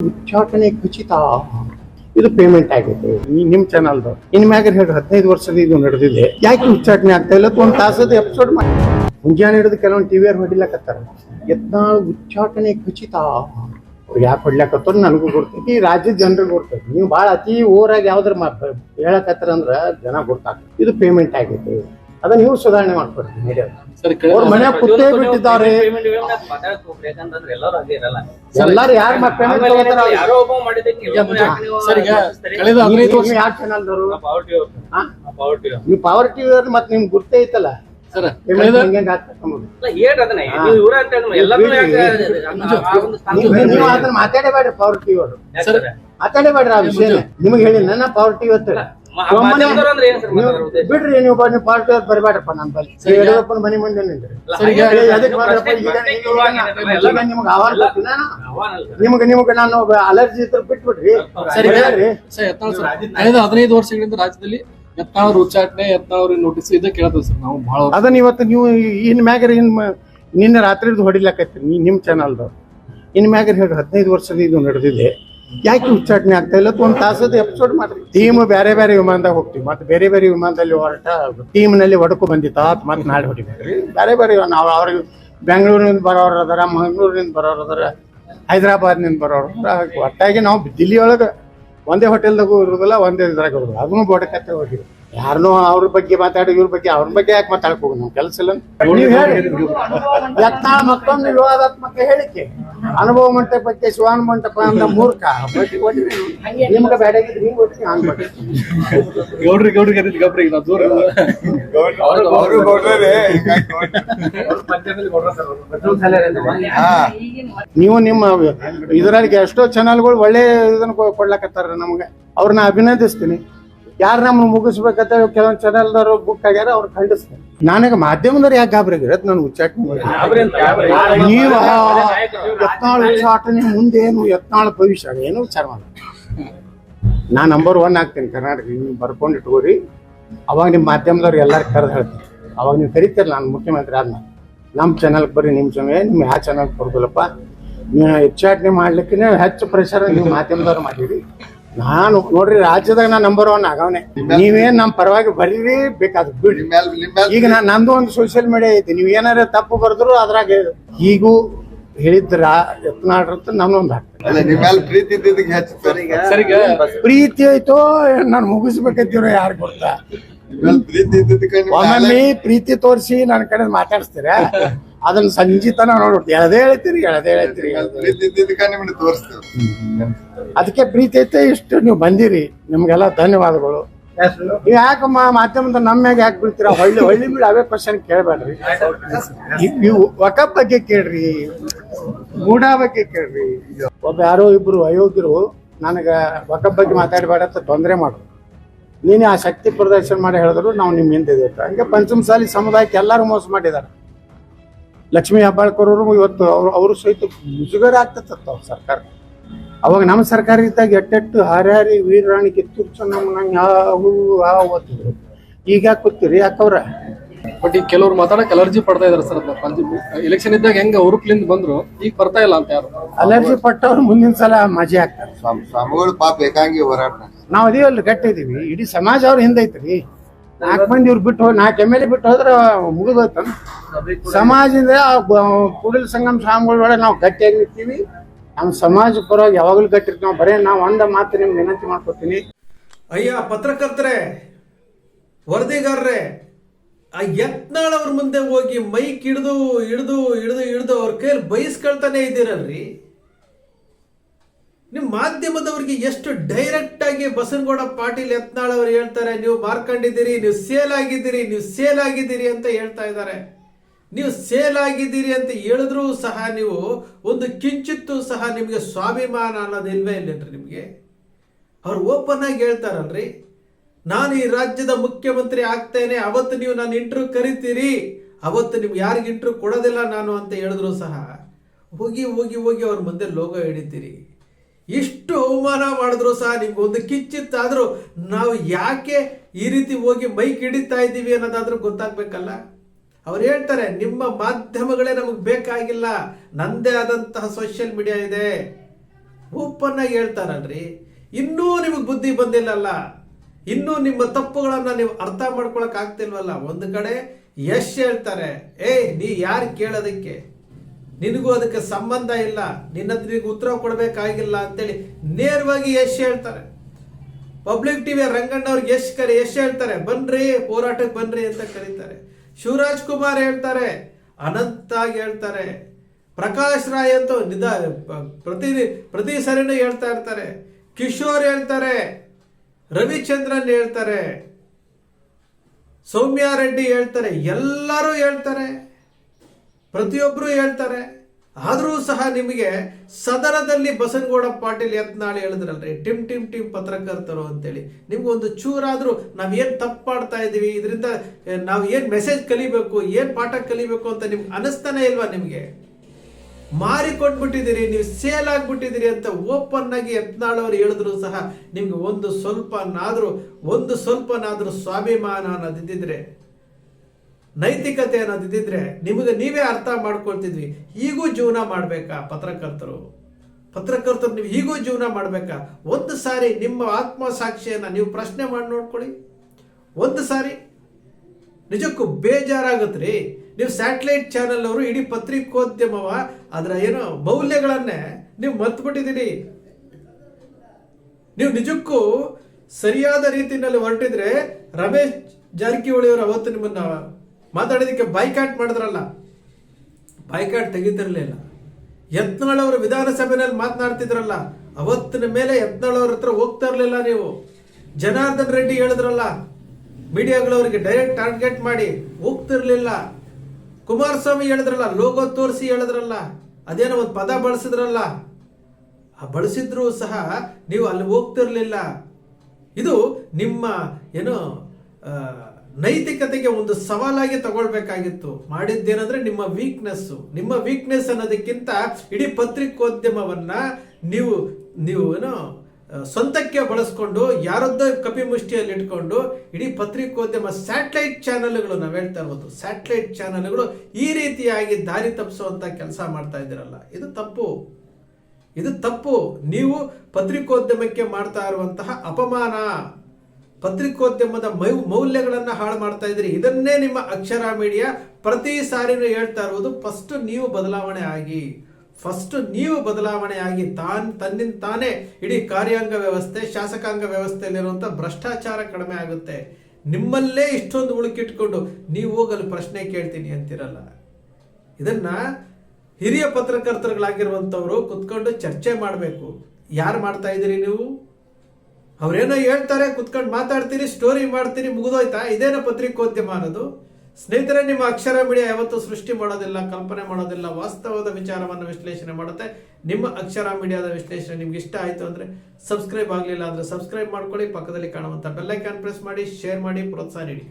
ಉಚ್ಚಾಟನೆ ಖಚಿತ ಇದು ಪೇಮೆಂಟ್ ಆಗೈತೆ ಈ ನಿಮ್ ಚಾನಲ್ದು ಇನ್ ಮ್ಯಾಗ ಹೇಳಿ ಹದಿನೈದು ವರ್ಷದ ಇದು ನಡೆದಿದೆ. ಯಾಕೆ ಉಚ್ಚಾಟನೆ ಆಗ್ತಾ ಇಲ್ಲ? ಒಂದ್ ತಾಸದ ಎಪಿಸೋಡ್ ಮಾಡಿ. ಮುಂಜಾನೆ ಹಿಡಿದು ಕೆಲವೊಂದು ಟಿವಿಯರ್ ಹೊಡಿಲಕತ್ತಾರ. ಯತ್ನಾಳ್ ಉಚ್ಚಾಟನೆ ಖಚಿತ ಯಾಕೆ ಹೊಡ್ಲಾಕತ್ತಾರ ನನಗೂ ಗೊತ್ತೈತಿ ರಾಜ್ಯದ ಜನರಿಗೆ ಗೊತ್ತೈತಿ ನೀವು ಬಹಳ ಅತಿ ಓರಾಗಿ ಯಾವ್ದಾರ ಹೇಳಕತ್ತಾರ ಅಂದ್ರ ಜನ ಗೊತ್ತಾಗ್ತದೆ. ಇದು ಪೇಮೆಂಟ್ ಆಗೈತೆ ಅದ ನೀವು ಸುಧಾರಣೆ ಮಾಡ್ಕೊಡ್ತೀವಿ ಮೀಡಿಯಾ ಮನೆ ಕುತ್ತೇ ಬಿಟ್ಟಿದ್ದಾರೆ. ಎಲ್ಲರೂ ಹಾಗೆ ಇರಲ್ಲ. ಎಲ್ಲಾರು ಯಾರು ನೀವು ಸರ್ ಈಗ ಆಲೋಚಿಸ್ತೀರಿ? ಕಳೆದ ಹದಿನೈದು ವರ್ಷ ಯಾವ ಚಾನಲ್ದವರು ನಾವು power TV ಅವ್ರು. ಹಾ? ನಾವು power TV ಅವ್ರು. ನೀವು ಪವರ್ ಟಿವಿ ಅವ್ರು ಮತ್ತೆ ನಿಮ್ಗೆ ಗುರ್ತೇ ಐತಲ್ಲ? ಅದನ್ನ? ಮಾತಾಡಬೇಡ್ರಿ ಪವರ್ ಟಿವಿ ಅವರು? ಮಾತಾಡಬೇಡ್ರಿ ಆ ವಿಷಯ ನಿಮ್ಗೆ ಹೇಳಿ ನನ್ನ ಪವರ್ ಟಿವಿ ಬಿಡ್ರಿ ನೀವು ನೀವು ಪವರ್ ಟಿವಿ ಬರಬೇಡ್ರಪ್ಪ ನನ್ನ ಬಲ್ಲಿ ಯಡಿಯೂರಪ್ಪನ ಮನೆ ಮುಂದೆ? ಎಲ್ಲ ನಿಮ್ಗೆ ಸರ್. ನಿಮ್ಗೆ ನಿಮ್ಗೆ ನಾನು ಅಲರ್ಜಿ ಇದ್ರೆ ಬಿಟ್ಬಿಡ್ರಿ. ಹದಿನೈದು ವರ್ಷಗಳಿಂದ ರಾಜ್ಯದಲ್ಲಿ ಎತ್ತಾವ್ರ ಉಚ್ಚಾಟನೆ ಎತ್ತಾವ್ರ ನೋಟಿಸ್ ಇದ ಕೇಳ್ತೇವೆ ಸರ್ ನಾವು ಬಹಳ ಅದನ್ನ ಇವತ್ತು ನೀವು ಇನ್ ಮ್ಯಾಗರಿ ಇನ್ ಮ- ನಿನ್ನೆ ರಾತ್ರಿ ಹೊಡಿಲಾಕೈತ್ರಿ ನೀ ನಿಮ್ಮ ಚಾನಲ್ದು ಇನ್ ಮ್ಯಾಗ ಹೇಳಿ ಹದಿನೈದು ವರ್ಷದ ಇದು ನಡೆದಿದೆ. ಯಾಕೆ ಉಚ್ಚಾಟನೆ ಆಗ್ತಾ ಇಲ್ಲ? ಒಂದ್ ತಾಸದ ಎಪಿಸೋಡ್ ಮಾಡ್ರಿ. ಟೀಮ್ ಬೇರೆ ಬೇರೆ ವಿಮಾನದಾಗ ಹೋಗ್ತೀವಿ. ಮತ್ತೆ ಬೇರೆ ಬೇರೆ ವಿಮಾನದಲ್ಲಿ ಹೊರಟ ಟೀಮ್ನಲ್ಲಿ ಒಡಕು ಬಂದಿತ್ತ. ಮತ್ತೆ ನಾಳೆ ಹೊಡಿಬೇಕ್ರಿ. ಬೇರೆ ಬೇರೆ ನಾವು ಅವ್ರಿಗೆ ಬೆಂಗಳೂರಿನಿಂದ ಬರೋರು ಅದಾರ ಮಂಗಳೂರಿನಿಂದ ಬರೋರು ಅದಾರ ಹೈದರಾಬಾದ್ನಿಂದ ಬರೋರು ಅದಾರ. ಒಟ್ಟಾಗಿ ನಾವು ದಿಲ್ಲಿ ಒಳಗೆ ಒಂದೇ ಹೋಟೆಲ್ದಾಗೂ ಇರೋದಿಲ್ಲ ಒಂದೇ ಇದ್ರಾಗ ಇರೋದಿಲ್ಲ. ಅದನ್ನು ಬೋಡಕತ್ತೆ ಹೋಗಿವಿ ಯಾರನ್ನೂ ಅವ್ರ ಬಗ್ಗೆ ಮಾತಾಡಿ ಇವ್ರ ಬಗ್ಗೆ ಅವ್ರ ಬಗ್ಗೆ ಯಾಕೆ ಮಾತಾಡ್ಕೋಬೇಕು ಹೋಗಿ ನಮ್ ಕೆಲಸ ಇಲ್ಲ ನೀವು ಹೇಳಿ. ಯತ್ನಾಳ ಮತ್ತೊಂದು ವಿವಾದಾತ್ಮಕ ಹೇಳಿಕೆ. ಅನುಭವ ಮಂಟಪಕ್ಕೆ ಶಿವಾನ ಮಂಟಪ ಅಂತ ಮೂರ್ಖ. ನಿಮ್ಗೆ ಮಾಡಿ ಗೌಡ್ರಿ ಗೌಡ್ರಿ ನಾವು ದೂರ ನೀವು ನಿಮ್ಮ ಇದರಲ್ಲಿ ಎಷ್ಟೋ ಚಾನಲ್ಗಳು ಒಳ್ಳೆ ಇದನ್ನ ಕೊಡ್ಲಾಕತ್ತಾರ ಕೊಡ್ಲಕತ್ತಾರ ನಮ್ಗೆ. ಅವ್ರನ್ನ ಅಭಿನಂದಿಸ್ತೀನಿ. ಯಾರು ನಮ್ಮ ಮುಗಿಸ್ಬೇಕಂತ ಕೆಲವೊಂದು ಚಾನೆಲ್ದವರು ಬುಕ್ ಆಗ್ಯಾರ ಅವ್ರು ಖಂಡಿಸ್ತಾರೆ. ನನಗೆ ಮಾಧ್ಯಮದವ್ರು ಯಾಕೆ ಗಾಬರಿ ಆಗಿರತ್ ನಾನು ಉಚ್ಚಾಟನೆ ಮಾಡಿ. ನೀವು. ಯತ್ನಾಳ್ ಉಚ್ಚಾಟನೆ ಮುಂದೇನು ಏನು ಯತ್ನಾಳ ಭವಿಷ್ಯ ಏನು ವಿಚಾರ ಮಾಡ ನಾ ನಂಬರ್ ಒನ್ ಆಗ್ತೀನಿ ಕರ್ನಾಟಕ ನೀವು ಬರ್ಕೊಂಡು ಇಟ್ಕೋರಿ. ಅವಾಗ ನಿಮ್ಮ ಮಾಧ್ಯಮದವ್ರು ಎಲ್ಲಾರು ಕರೆದು ಹೇಳ್ತೀನಿ. ಅವಾಗ ನೀವು ಕರಿತೀರಿ ನಾನು ಮುಖ್ಯಮಂತ್ರಿ ಆದ್ಮೇಲೆ ನಮ್ಮ ಚಾನಲ್ಗೆ ಬರ್ರಿ ನಿಮ್ಮ ಚಾನಲ್ ನಿಮ್ಮ ಯಾವ ಚಾನಲ್ ಕೊಡ್ದಲ್ಲಪ್ಪ. ನೀವು ಉಚ್ಚಾಟನೆ ಮಾಡ್ಲಿಕ್ಕೆ ಹೆಚ್ಚು ಪ್ರೆಷರ್ ನೀವು ಮಾಧ್ಯಮದವ್ರು ಮಾಡಿರಿ. ನಾನು ನೋಡ್ರಿ ರಾಜ್ಯದಾಗ ನಾ ನಂಬರ್ ಒನ್ ಆಗವನೆ. ನೀವೇನ್ ನಮ್ಮ ಪರವಾಗಿ ಬರೀರಿ ಬೇಕಾದ್ ಬಿಡಿ ನಿಮ್ ಈಗ ನಾ ನಂದು ಒಂದು ಸೋಷಿಯಲ್ ಮೀಡಿಯಾ ಐತಿ. ನೀವು ಏನಾರ ತಪ್ಪು ಬರೆದ್ರು ಅದ್ರಾಗ ಈಗೂ ಹೇಳಿದ್ರ ಯತ್ನಾಡ್ರ ನನ್ನೊಂದು ಹಾಕ್ತೀನಿ. ಅಲ್ಲ ನಿಮ್ ಪ್ರೀತಿ ಇದ್ದಿದ್ದಕ್ಕೆ ನಾನ್ ಈಗ? ಸರ್ ಪ್ರೀತಿ ಐತೋ ನಾನು ಮುಗಿಸ್ಬೇಕಂತೀರೋ ಯಾರು ಗೊತ್ತಾ? ಒಮ್ಮೆ ಪ್ರೀತಿ ಇದ್ದಿದ್ದಕ್ಕೆ ನಿಮ್ ಪ್ರೀತಿ ತೋರಿಸಿ ನನ್ನ ಕಡೆ ಮಾತಾಡಿಸ್ತೀರ? ಅದನ್ನ ಸಂಜಿತನ ನೋಡ್ಬಿಟ್ಟು ಎಳದೇ ಹೇಳ್ತೀರಿ ಎಳದೇ ಹೇಳ್ತೀರಿ ಅದಕ್ಕೆ ಪ್ರೀತಿ ಐತೆ ಇಷ್ಟು ನೀವು ಬಂದಿರಿ. ನಿಮ್ಗೆಲ್ಲ ಧನ್ಯವಾದಗಳು. ನೀವು ಯಾಕೆ ಮಾಧ್ಯಮದ ನಮ್ಮ ಮ್ಯಾಗ ಯಾಕೆ ಬಿಡ್ತೀರಾ ಹೊಳ್ಳಿ ಹೊಳ್ಳಿ ಮೇಲೆ ಅವೇ ಕ್ವಶನ್ ಕೇಳಬೇಡ್ರಿ. ನೀವು ಒಕಪ್ ಬಗ್ಗೆ ಕೇಳ್ರಿ ಮೂಢ ಬಗ್ಗೆ ಕೇಳ್ರಿ. ಒಬ್ಬ ಯಾರೋ ಇಬ್ರು ಅಯೋಗ್ಯರು ನನಗೆ ಒಕಪ್ ಬಗ್ಗೆ ಮಾತಾಡಬೇಡ ಅಂತ ತೊಂದರೆ ಮಾಡು. ನೀನೇ ಆ ಶಕ್ತಿ ಪ್ರದರ್ಶನ ಮಾಡಿ ಹೇಳಿದ್ರು ನಾವು ನಿಮ್ಮ ಹಿಂದೆ. ಹಂಗೆ ಪಂಚಮಸಾಲಿ ಸಮುದಾಯಕ್ಕೆ ಎಲ್ಲರೂ ಮೋಸ ಮಾಡಿದ್ದಾರೆ. ಲಕ್ಷ್ಮೀ ಹೆಬ್ಬಾಳ್ಕರ್ ಅವರು ಇವತ್ತು ಅವರು ಅವರು ಸಹಿತ ಮುಜುಗರ ಆಗ್ತತ್ತ ಅವ್ರ ಸರ್ಕಾರ. ಅವಾಗ ನಮ್ಮ ಸರ್ಕಾರ ಇದ್ದಾಗ ಎಟ್ಟೆಟ್ಟು ಹಾರ್ಯಾರಿ ವೀರರಾಣಿ ಕಿತ್ತೂರು ಆ ಹೂ ಆ ಓದ್ತಿದ್ರು. ಈಗ ಯಾಕೆ ಕೂತೀರಿ? ಯಾಕವ್ರ ಬಟ್ ಈಗ ಕೆಲವ್ರು ಮಾತಾಡಕ್ಕೆ ಅಲರ್ಜಿ ಪಡ್ತಾ ಇದಾರೆ ಸರ್ ಎಲೆಕ್ಷನ್ ಇದ್ದಾಗ ಹೆಂಗ ಉರುಪ್ಲಿಂದ ಬಂದ್ರು ಈಗ ಬರ್ತಾ ಇಲ್ಲ ಅಂತ ಯಾರು? ಅಲರ್ಜಿ ಪಟ್ಟವ್ರು ಮುಂದಿನ ಸಲ ಮಜೆ ಆಗ್ತಾರೆ. ಸ್ವಾಮಿ ಸ್ವಾಮಿಗಳು ಪಾಪ ಏಕಾಂಗಿ ಹೋರಾಟ ನಾವು ಅದೀವಲ್ಲ ಗಟ್ಟಿ ಇದೀವಿ ಇಡೀ ಸಮಾಜ ಅವ್ರ ಹಿಂದೆ ಐತ್ರಿ. ನಾಲ್ಕು ಮಂದಿ ಇವ್ರು ಬಿಟ್ಟು ನಾಲ್ಕು ಎಂ ಎಲ್ ಎ ಬಿಟ್ಟು ಹೋದ್ರೆ ಮುಗಿದೋಯ್ತು. ಸಮಾಜದಿಂದ ಕೂಡಲ ಸಂಗಮ ಸ್ವಾಮಿಗಳ ಒಳಗೆ ನಾವು ಗಟ್ಟಿಯಾಗಿ ನಿಂತೀವಿ. ನಮ್ಮ ಸಮಾಜ ಪರವಾಗಿ ಯಾವಾಗಲೂ ಗಟ್ಟಿರ್ತೀವಿ. ನಾವು ಬರೀ ನಾವು ಒಂದ ಮಾತು ನಿಮ್ಗೆ ವಿನಂತಿ ಮಾಡ್ಕೊತೀನಿ ಅಯ್ಯ, ಪತ್ರಕರ್ತರೆ, ವರದಿಗಾರರೇ, ಆ ಯತ್ನಾಳ್ ಅವ್ರ ಮುಂದೆ ಹೋಗಿ ಮೈಕ್ ಹಿಡಿದು ಹಿಡಿದು ಹಿಡಿದು ಹಿಡಿದು ಅವ್ರ ಕೈಯಲ್ಲಿ ಬಯಸ್ಕೊಳ್ತಾನೆ ಇದ್ದೀರಲ್ರಿ? ನಿಮ್ಮ ಮಾಧ್ಯಮದವರಿಗೆ ಎಷ್ಟು ಡೈರೆಕ್ಟ್ ಆಗಿ ಬಸನಗೌಡ ಪಾಟೀಲ್ ಯತ್ನಾಳ್ ಅವರು ಹೇಳ್ತಾರೆ, ನೀವು ಮಾರ್ಕೊಂಡಿದ್ದೀರಿ, ನೀವು ಸೇಲ್ ಆಗಿದ್ದೀರಿ, ನೀವು ಸೇಲ್ ಆಗಿದ್ದೀರಿ ಅಂತ ಹೇಳ್ತಾ ಇದ್ದಾರೆ. ನೀವು ಸೇಲ್ ಆಗಿದ್ದೀರಿ ಅಂತ ಹೇಳಿದ್ರೂ ಸಹ ನೀವು ಒಂದು ಕಿಂಚಿತ್ತು ಸಹ ನಿಮಗೆ ಸ್ವಾಭಿಮಾನ ಅನ್ನೋದು ಇಲ್ವೇ ಇಲ್ಲೇನ್ರಿ ನಿಮಗೆ? ಅವ್ರು ಓಪನ್ ಆಗಿ ಹೇಳ್ತಾರಲ್ರಿ, ನಾನು ಈ ರಾಜ್ಯದ ಮುಖ್ಯಮಂತ್ರಿ ಆಗ್ತೇನೆ, ಅವತ್ತು ನೀವು ನಾನು ಇಂಟರ್ವ್ಯೂ ಕರಿತೀರಿ, ಅವತ್ತು ನಿಮ್ಗೆ ಯಾರಿಗೆ ಇಂಟರ್ವ್ಯೂ ಕೊಡೋದಿಲ್ಲ ನಾನು ಅಂತ ಹೇಳಿದ್ರು ಸಹ, ಹೋಗಿ ಹೋಗಿ ಹೋಗಿ ಅವ್ರ ಮುಂದೆ ಲೋಗೋ ಹಿಡಿತೀರಿ. ಇಷ್ಟು ಅವಮಾನ ಮಾಡಿದ್ರು ಸಹ ನಿಮ್ಗೆ ಒಂದು ಕಿಚ್ಚಿತ್ತಾದ್ರೂ ನಾವು ಯಾಕೆ ಈ ರೀತಿ ಹೋಗಿ ಮೈಕ್ ಹಿಡಿತಾ ಇದ್ದೀವಿ ಅನ್ನೋದಾದ್ರೂ ಗೊತ್ತಾಗ್ಬೇಕಲ್ಲ? ಅವ್ರು ಹೇಳ್ತಾರೆ, ನಿಮ್ಮ ಮಾಧ್ಯಮಗಳೇ ನಮಗೆ ಬೇಕಾಗಿಲ್ಲ, ನಂದೇ ಆದಂತಹ ಸೋಷಿಯಲ್ ಮೀಡಿಯಾ ಇದೆ. ಓಪನ್ ಆಗಿ ಹೇಳ್ತಾರಲ್ರಿ, ಇನ್ನೂ ನಿಮಗೆ ಬುದ್ಧಿ ಬಂದಿಲ್ಲಲ್ಲ, ಇನ್ನೂ ನಿಮ್ಮ ತಪ್ಪುಗಳನ್ನು ನೀವು ಅರ್ಥ ಮಾಡ್ಕೊಳಕ್ ಆಗ್ತಿಲ್ವಲ್ಲ? ಒಂದು ಕಡೆ ಯಶ್ ಹೇಳ್ತಾರೆ, ಏಯ್, ನೀ ಯಾರು ಕೇಳೋದಕ್ಕೆ? ನಿನಗೂ ಅದಕ್ಕೆ ಸಂಬಂಧ ಇಲ್ಲ. ನಿನ್ನ ಹತ್ರ ನಿನಗೆ ಉತ್ತರ ಕೊಡಬೇಕಾಗಿಲ್ಲ ಅಂತೇಳಿ ನೇರವಾಗಿ ಯಶ್ ಹೇಳ್ತಾರೆ. ಪಬ್ಲಿಕ್ ಟಿವಿ ರಂಗಣ್ಣ ಅವ್ರಿಗೆ ಯಶ್ ಕರೆ, ಯಶ್ ಹೇಳ್ತಾರೆ. ಬನ್ರಿ, ಹೋರಾಟಕ್ಕೆ ಬನ್ರಿ ಅಂತ ಕರೀತಾರೆ. ಶಿವರಾಜ್ ಕುಮಾರ್ ಹೇಳ್ತಾರೆ, ಅನಂತಾಗಿ ಹೇಳ್ತಾರೆ. ಪ್ರಕಾಶ್ ರಾಯ್ ಅಂತ ನಿಧ, ಪ್ರತಿ ಪ್ರತಿ ಸರಿನೂ ಹೇಳ್ತಾ ಇರ್ತಾರೆ. ಕಿಶೋರ್ ಹೇಳ್ತಾರೆ, ರವಿಚಂದ್ರನ್ ಹೇಳ್ತಾರೆ. ಸೌಮ್ಯ ರೆಡ್ಡಿ ಹೇಳ್ತಾರೆ. ಎಲ್ಲರೂ ಹೇಳ್ತಾರೆ. ಪ್ರತಿಯೊಬ್ಬರು ಹೇಳ್ತಾರೆ. ಆದರೂ ಸಹ ನಿಮಗೆ ಸದನದಲ್ಲಿ ಬಸನಗೌಡ ಪಾಟೀಲ್ ಯತ್ನಾಳ್ ಹೇಳಿದ್ರಲ್ರಿ, ಟಿಮ್ ಟಿಮ್ ಟಿಮ್ ಪತ್ರಕರ್ತರು ಅಂತೇಳಿ. ನಿಮ್ಗೊಂದು ಚೂರಾದರೂ ನಾವು ತಪ್ಪು ತಪ್ಪಾಡ್ತಾ ಇದ್ದೀವಿ ಇದರಿಂದ ನಾವು ಏನು ಮೆಸೇಜ್ ಕಲಿಬೇಕು, ಏನು ಪಾಠ ಕಲಿಬೇಕು ಅಂತ ನಿಮ್ಗೆ ಅನಿಸ್ತಾನೆ ಇಲ್ವಾ ನಿಮಗೆ? ಮಾರಿಕೊಂಡ್ಬಿಟ್ಟಿದ್ದೀರಿ, ನೀವು ಸೇಲ್ ಆಗಿಬಿಟ್ಟಿದ್ದೀರಿ ಅಂತ ಓಪನ್ ಆಗಿ ಯತ್ನಾಳ್ ಅವರು ಹೇಳಿದ್ರು ಸಹ ನಿಮ್ಗೆ ಒಂದು ಸ್ವಲ್ಪನಾದರೂ ಒಂದು ಸ್ವಲ್ಪನಾದರೂ ಸ್ವಾಭಿಮಾನ ಅನ್ನೋದಿದ್ದಿದ್ರೆ ನೈತಿಕತೆ ಅನ್ನೋದು ಇದ್ದಿದ್ರೆ ನಿಮಗೆ ನೀವೇ ಅರ್ಥ ಮಾಡ್ಕೊಳ್ತಿದ್ವಿ. ಈಗೂ ಜೀವನ ಮಾಡಬೇಕಾ? ಪತ್ರಕರ್ತರು. ಪತ್ರಕರ್ತರು ನೀವು ಹೀಗೂ ಜೀವನ ಮಾಡಬೇಕಾ? ಒಂದು ಸಾರಿ ನಿಮ್ಮ ಆತ್ಮಸಾಕ್ಷಿಯನ್ನ ನೀವು ಪ್ರಶ್ನೆ ಮಾಡಿ ನೋಡ್ಕೊಳ್ಳಿ. ಒಂದು ಸಾರಿ. ನಿಜಕ್ಕೂ ರೀ ನೀವು ಸ್ಯಾಟಲೈಟ್ ಚಾನೆಲ್ ಅವರು ಇಡೀ ಪತ್ರಿಕೋದ್ಯಮವ, ಅದರ ಏನೋ ಮೌಲ್ಯಗಳನ್ನೇ ನೀವು ಮರ್ತ್ಬಿಟ್ಟಿದ್ದೀರಿ ನೀವು ನಿಜಕ್ಕೂ ಸರಿಯಾದ ರೀತಿಯಲ್ಲಿ ಹೊರಟಿದ್ರೆ ರಮೇಶ್ ಜಾರಕಿಹೊಳಿ ಅವರು ಅವತ್ತು ನಿಮ್ಮನ್ನ ಮಾತಾಡೋದಕ್ಕೆ ಬೈಕಾಟ್ ಮಾಡಿದ್ರಲ್ಲ. ಬೈಕಾಟ್ ತೆಗಿತಿರ್ಲಿಲ್ಲ ಯತ್ನಾಳ್ ಅವರು ವಿಧಾನಸಭೆಯಲ್ಲಿ ಮಾತನಾಡ್ತಿದ್ರಲ್ಲ, ಅವತ್ತಿನ ಮೇಲೆ ಯತ್ನಾಳ್ ಅವ್ರ ಹತ್ರ ಹೋಗ್ತಾ ಇರಲಿಲ್ಲ ನೀವು. ಜನಾರ್ದನ್ ರೆಡ್ಡಿ ಹೇಳಿದ್ರಲ್ಲ ಮೀಡಿಯಾಗಳವರಿಗೆ ಡೈರೆಕ್ಟ್ ಟಾರ್ಗೆಟ್ ಮಾಡಿ ಹೋಗ್ತಿರ್ಲಿಲ್ಲ. ಕುಮಾರಸ್ವಾಮಿ ಹೇಳಿದ್ರಲ್ಲ ಲೋಗೋ ತೋರಿಸಿ ಹೇಳಿದ್ರಲ್ಲ, ಅದೇನೋ ಒಂದು ಪದ ಬಳಸಿದ್ರಲ್ಲ. ಆ ಬಳಸಿದ್ರೂ ಸಹ ನೀವು ಅಲ್ಲಿ ಹೋಗ್ತಿರ್ಲಿಲ್ಲ. ಇದು ನಿಮ್ಮ, ಏನು ನೈತಿಕತೆಗೆ ಒಂದು ಸವಾಲಾಗಿ ತಗೊಳ್ಬೇಕಾಗಿತ್ತು. ಮಾಡಿದ್ದೇನಂದ್ರೆ ನಿಮ್ಮ ವೀಕ್ನೆಸ್ ನಿಮ್ಮ ವೀಕ್ನೆಸ್ ಅನ್ನೋದಕ್ಕಿಂತ ಇಡೀ ಪತ್ರಿಕೋದ್ಯಮವನ್ನ ನೀವು ನೀವು ಏನು ಸ್ವಂತಕ್ಕೆ ಬಳಸ್ಕೊಂಡು, ಯಾರದ್ದೋ ಕಪಿಮುಷ್ಟಿಯಲ್ಲಿ ಇಟ್ಕೊಂಡು, ಇಡೀ ಪತ್ರಿಕೋದ್ಯಮ ಸ್ಯಾಟಲೈಟ್ ಚಾನೆಲ್ಗಳು ನಾವು ಹೇಳ್ತಾ ಇರ್ಬೋದು. ಸ್ಯಾಟಲೈಟ್ ಚಾನೆಲ್ಗಳು ಈ ರೀತಿಯಾಗಿ ದಾರಿ ತಪ್ಪಿಸುವಂತ ಕೆಲಸ ಮಾಡ್ತಾ ಇದ್ದೀರಲ್ಲ. ಇದು ತಪ್ಪು. ಇದು ತಪ್ಪು. ನೀವು ಪತ್ರಿಕೋದ್ಯಮಕ್ಕೆ ಮಾಡ್ತಾ ಇರುವಂತಹ ಅಪಮಾನ. ಪತ್ರಿಕೋದ್ಯಮದ ಮೌ, ಮೌಲ್ಯಗಳನ್ನು ಹಾಳು ಮಾಡ್ತಾ ಇದ್ರಿ ಇದನ್ನೇ ನಿಮ್ಮ ಅಕ್ಷರ ಮೀಡಿಯಾ ಪ್ರತಿ ಸಾರಿನೂ ಹೇಳ್ತಾ ಇರುವುದು ಫಸ್ಟ್ ನೀವು ಬದಲಾವಣೆ ಆಗಿ ಫಸ್ಟ್ ನೀವು ಬದಲಾವಣೆ ಆಗಿ ತಾನ್, ತನ್ನಿಂದ ತಾನೇ ಇಡೀ ಕಾರ್ಯಾಂಗ ವ್ಯವಸ್ಥೆ, ಶಾಸಕಾಂಗ ವ್ಯವಸ್ಥೆಯಲ್ಲಿರುವಂಥ ಭ್ರಷ್ಟಾಚಾರ ಕಡಿಮೆ ಆಗುತ್ತೆ. ನಿಮ್ಮಲ್ಲೇ ಇಷ್ಟೊಂದು ಉಳುಕಿಟ್ಕೊಂಡು ನೀವು ಹೋಗಲು ಪ್ರಶ್ನೆ ಕೇಳ್ತೀನಿ ಅಂತಿರಲ್ಲ. ಇದನ್ನ ಹಿರಿಯ ಪತ್ರಕರ್ತರುಗಳಾಗಿರುವಂಥವ್ರು ಕುತ್ಕೊಂಡು ಚರ್ಚೆ ಮಾಡಬೇಕು. ಯಾರು ಮಾಡ್ತಾ ಇದ್ದೀರಿ ನೀವು? ಅವ್ರೇನೋ ಹೇಳ್ತಾರೆ, ಕುತ್ಕೊಂಡು ಮಾತಾಡ್ತೀರಿ ಸ್ಟೋರಿ ಮಾಡ್ತೀರಿ ಮುಗಿದೋಯ್ತಾ? ಇದೇನೋ ಪತ್ರಿಕೋದ್ಯಮ ಅನ್ನೋದು? ಸ್ನೇಹಿತರೆ, ನಿಮ್ಮ ಅಕ್ಷರ ಮೀಡಿಯಾ ಯಾವತ್ತೂ ಸೃಷ್ಟಿ ಮಾಡೋದಿಲ್ಲ, ಕಲ್ಪನೆ ಮಾಡೋದಿಲ್ಲ, ವಾಸ್ತವದ ವಿಚಾರವನ್ನು ವಿಶ್ಲೇಷಣೆ ಮಾಡುತ್ತೆ. ನಿಮ್ಮ ಅಕ್ಷರ ಮೀಡಿಯಾದ ವಿಶ್ಲೇಷಣೆ ನಿಮ್ಗೆ ಇಷ್ಟ ಆಯಿತು ಅಂದರೆ ಸಬ್ಸ್ಕ್ರೈಬ್ ಆಗಲಿಲ್ಲ ಅಂದರೆ ಸಬ್ಸ್ಕ್ರೈಬ್ ಮಾಡ್ಕೊಳ್ಳಿ. ಪಕ್ಕದಲ್ಲಿ ಕಾಣುವಂಥ ಬೆಲ್ಲೈಕಾನ್ ಪ್ರೆಸ್ ಮಾಡಿ ಶೇರ್ ಮಾಡಿ, ಪ್ರೋತ್ಸಾಹ ನೀಡಿ.